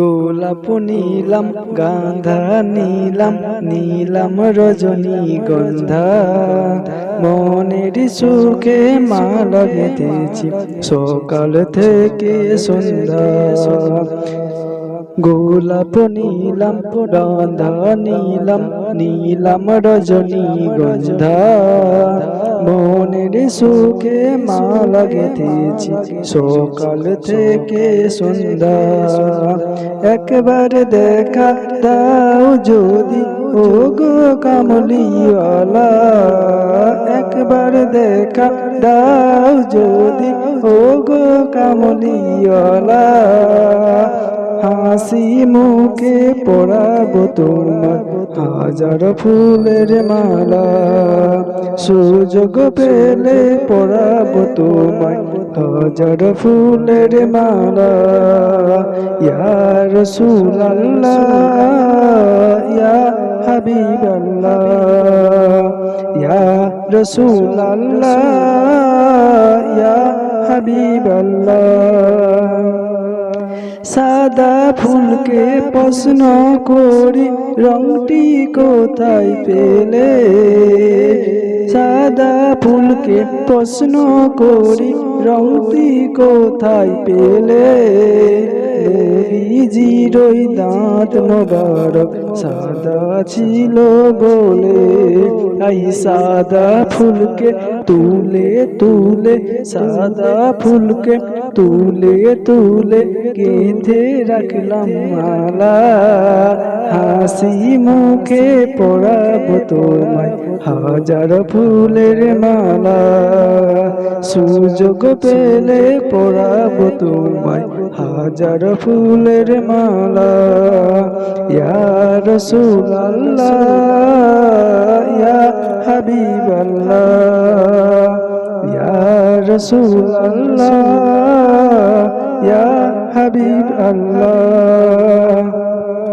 গোলাপ নীলাম গাঁধা নীলাম নীলাম রজনী গন্ধা। মনের সুখে মালা গেঁথেছি সকাল থেকে সন্ধ্যা। গোলাপ নীলাম গান্ধা নীলাম নীলাম রজনী গন্ধা। মনের সুখে মালা গেঁথেছি সকাল থেকে সন্ধ্যা। একবার দেখা দাও যদি ও গো কামলিওয়ালা। একবার দেখা দাও যদি ও গো কামলিওয়ালা। হাসি মুখে পড়াবো তোমার হাজার ফুলের মালা। সুযোগ পেলে পড়াবো তোমায় হাজার ফুলের মালা। ইয়া রসুলাল্লাহ, ইয়া হাবিবাল্লাহ, ইয়া রসুলাল্লাহ, ইয়া হাবিবাল্লাহ। সাদা ফুলকে প্রশ্ন করি রংটি কোথায় পেলে? সাদা ফুলকে প্রশ্ন করি রংটি কোথায় পেলে? নবীজির ওই দাঁত মোবারক সাদা ছিল বলে আই সাদা ফুলকে তুলে তুলে, সাদা ফুলকে তুলে তুলে গেঁথে রাখলাম মালা। হাসি মুখে পড়াবো তোমায়। হাজার ফুলের মালা, সুযোগ পেলে পড়াবো তোমায়। হাজার ফুলের মালা, ইয়া রসুলাল্লাহ, ইয়া হাবিবাল্লাহ, ইয়া রসুলাল্লাহ, ইয়া হাবিব